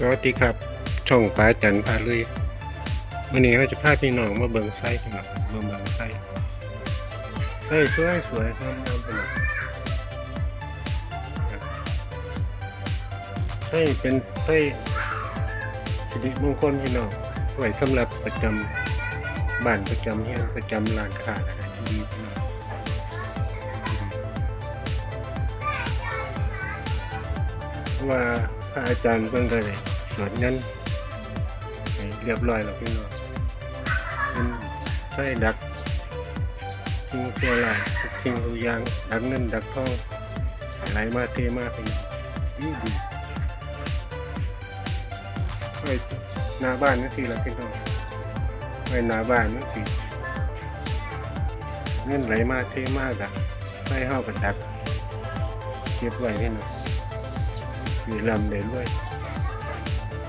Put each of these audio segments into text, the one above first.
สวัสดีครับ ช่องป้าจันพาลุยวันนี้เราจะพาพี่น้องมาเบิ่งไส้พี่น้องมาเบิ่งไส้ไส้สวยสวยๆงามๆพี่น้องไส้เป็นไส้สิริมงคลพี่น้องไว้สำหรับประจำบ้านประจำเฮียนประจำร้านค้าอะไรที่ดีพี่น้องว่า ระอาจารย์เพิ่งก็ได้สวดนั้นเรียบร้อยแล้วพี่น้องเป็นไส้ดักทิ้งตัวลายทุกสิ่งทุกอย่างดักเงินดักทองไหลมาเทมาเป็นดีดีไว้หน้าบ้านนั่นสิละพี่น้องไว้หน้าบ้านนั่นสิเงินไหลมาเทมากอะไส้ห้ากันดักเก็บไว้พี่น้อง มีลำเดินด้วย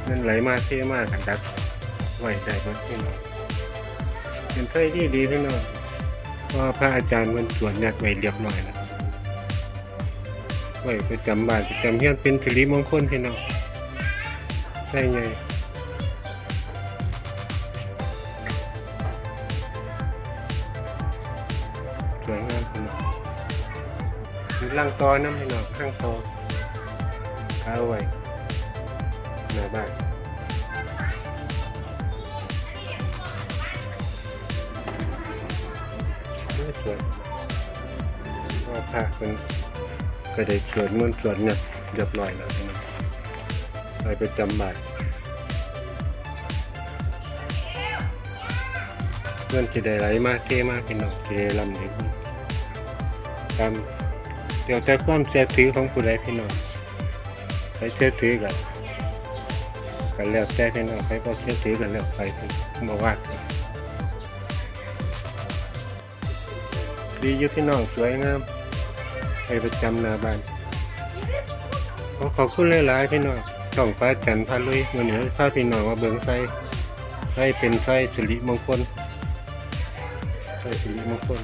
เงินไหลมาเท่มากกันดักไหวใจก็พี่น้องเป็นไส้ที่ดีพี่น้องเพราะว่าพระอาจารย์มันสวนยัดไว้เรียบร้อยแล้วไว้ประจำบาทประจำเฮียนเป็นสิริมงคลพี่น้องใช่ไงสวยงามพี่น้องมีลังตอน้ำพี่น้องข้างตอ ข้าไว้หน้าบ้านไม่สวยก็พระเป็นก็ได้สวดมนต์สวดเนี่ยเรียบร้อยแล้วนะไปไปจำบาทเงินจะได้ไหลมากเท่มากเป็นหนอกจะได้ลำเลยตามเดี๋ยวแต่ความเสียถือของผู้ใดพี่น้อง ไปเสียถือกันกันแล้วแต่พี่น้องไปก็เชื่อถือกันแล้วไปมาว่าดีอยู่พี่น้องสวยงามไปประจำนาบ้านขอขอบคุณหลายๆพี่น้องช่องป้าจันทร์พาลุยวันนี้พาพี่น้องมาเบิ่งไส้ไส้เป็นไส้สิริมงคลไส้สิริมงคล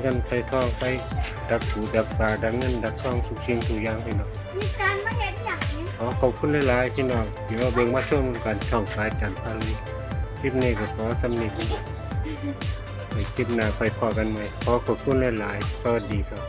เงินใส่ทองใส่ดักถูดักปลาดักเงินดักทองทุกสิ่งทุกอย่างพี่น้องมีการมาเห็นอย่างนี้ขอขอบคุณหลายๆพี่น้องเดี๋ยวเบิ่งมาชมกันช่องสายจันทร์พาลีคลิปนี้ก็ขอสำนึกไปคลิปหน้าไปพอกันใหม่ขอขอบคุณหลายๆสวัสดีครับ